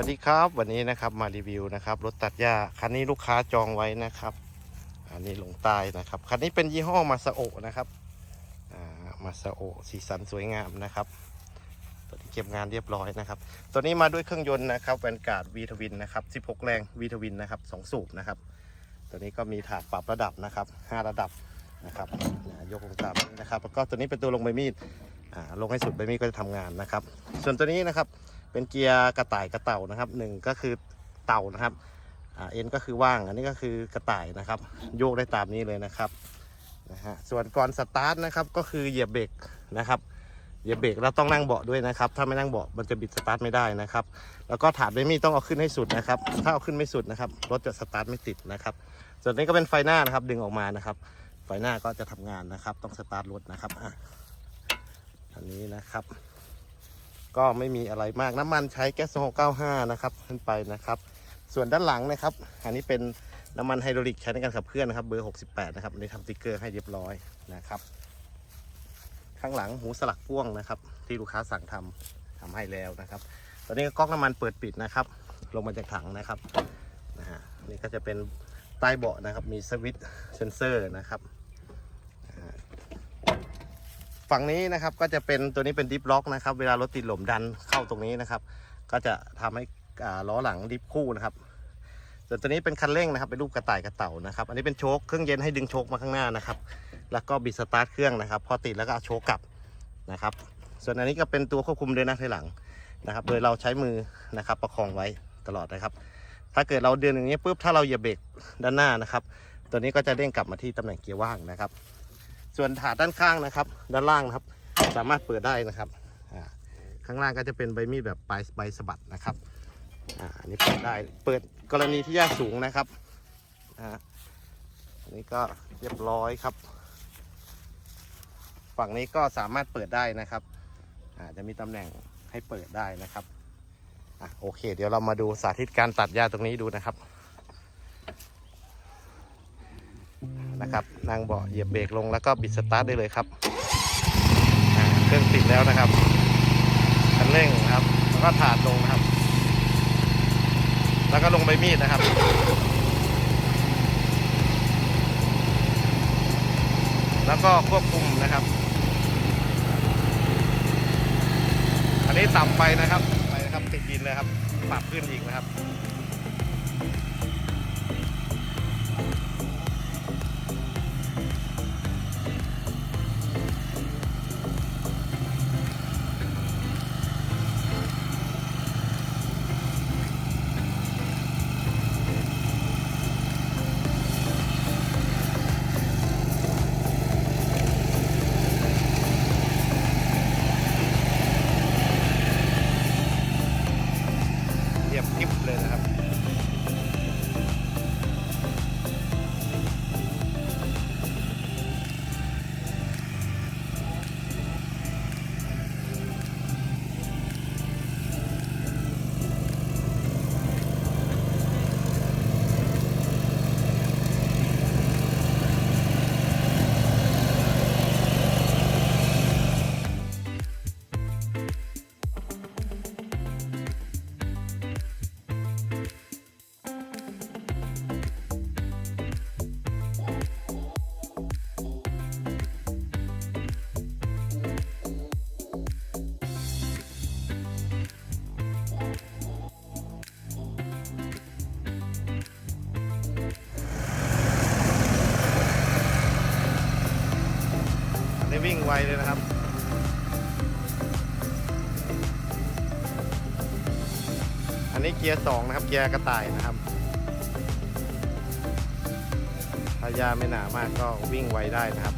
วัสดีครับวันนี้นะครับมารีวิวนะครับรถตัดหญ้าคันนี้ลูกค้าจองไว้นะครับ อันนี้ลงใต้นะครับคันนี้เป็นยี่ห้อมาซาโอะนะครับมาซาโอะสีสันสวยงามนะครับตัวนี้เก็บงานเรียบร้อยนะครับ ตัวนี้มาด้วยเครื่องยนต์นะครับแวนการ์ดวีทวินนะครับ 16 แรงวีทวินนะครับสองสูบนะครับ ตัวนี้ก็มีถาดปรับระดับนะครับ 5 ระดับนะครับยกลงตามนะครับแล้วก็ตัวนี้เป็นตัวลงใบมีดลงให้สุดใบมีดก็จะทำงานนะครับ ส่วนตัวนี้นะครับ เป็นเกียร์กระต่ายกระเต่านะครับหนึ่งก็คือเต่านะครับเอ็นก็คือว่างอันนี้ก็คือกระต่ายนะครับ โยกได้ตามนี้เลยนะครับนะฮะส่วนก่อนสตาร์ทนะครับก็คือเหยียบเบรกนะครับเหยียบเบรกแล้วต้องนั่งเบาะด้วยนะครับ ถ้าไม่นั่งเบาะมันจะบิดสตาร์ทไม่ได้นะครับ แล้วก็ถาดไม่มีต้องเอาขึ้นให้สุดนะครับ ถ้าเอาขึ้นไม่สุดนะครับรถจะสตาร์ทไม่ติดนะครับ ส่วนนี้ก็เป็นไฟหน้านะครับดึงออกมานะครับ ไฟหน้าก็จะทำงานนะครับ ต้องสตาร์ทรถนะครับอะอันนี้นะครับ ก็ไม่มีอะไรมากน้ำมันใช้แก๊ส695 นะครับขึ้นไปนะครับ ส่วนด้านหลังนะครับ อันนี้เป็นน้ำมันไฮดรอลิกใช้ในการขับเคลื่อนนะครับเบอร์ 68 นะครับอันทำสติ๊กเกอร์ให้เรียบร้อยนะครับ ข้างหลังหูสลักพ่วงนะครับ ที่ลูกค้าสั่งทำทำให้แล้วนะครับ ตอนนี้ก็ก๊อกน้ำมันเปิดปิดนะครับ ลงมาจากถังนะครับนะฮะนี่ก็จะเป็นใต้เบาะนะครับมีสวิตช์เซนเซอร์นะครับ ฝั่งนี้นะครับก็จะเป็นตัวนี้เป็นดิฟล็อกนะครับ เวลารถติดหล่มดันเข้าตรงนี้นะครับ ก็จะทำให้อ่าล้อหลังดิฟคู่นะครับ ส่วนตัวนี้เป็นคันเร่งนะครับ เป็นรูปกระต่ายกระเต่านะครับ อันนี้เป็นโชคเครื่องเย็นให้ดึงโชคมาข้างหน้านะครับ แล้วก็บิดสตาร์ทเครื่องนะครับ พอติดแล้วก็เอาโชคกลับนะครับ ส่วนอันนี้ก็เป็นตัวควบคุมเดินหน้าถอยหลังนะครับ โดยเราใช้มือนะครับประคองไว้ตลอดนะครับ ถ้าเกิดเราเดินอย่างนี้ปุ๊บถ้าเราเหยียบเบรกด้านหน้านะครับ ตัวนี้ก็จะเด้งกลับมาที่ตำแหน่งเกียร์ว่างนะครับ ส่วนถาดด้านข้างนะครับ ด้านล่างนะครับ สามารถเปิดได้นะครับข้างล่างก็จะเป็นใบมีดแบบปลายใบสะบัดนะครับอ่าอันนี้เปิดได้เปิดกรณีที่ยากสูงนะครับอันนี้ก็เรียบร้อยครับ ฝั่งนี้ก็สามารถเปิดได้นะครับอาจะมีตำแหน่งให้เปิดได้นะครับอโอเค เดี๋ยวเรามาดูสาธิตการตัดหญ้าตรงนี้ดูนะครับ นะครับนั่งเบาะเหยียบเบรกลงแล้วก็บิดสตาร์ทได้เลยครับเครื่องติดแล้วนะครับคันเร่งครับ แล้วก็ถาดลงนะครับ แล้วก็ลงใบมีดนะครับแล้วก็ควบคุมนะครับ อันนี้ต่ำไปนะครับ ไปนะครับติดดินเลยครับ ปรับขึ้นอีกนะครับ วิ่งไวเลยนะครับ อันนี้เกียร์สองนะครับ เกียร์กระต่ายนะครับพายาไม่หนามากก็วิ่งไวได้นะครับ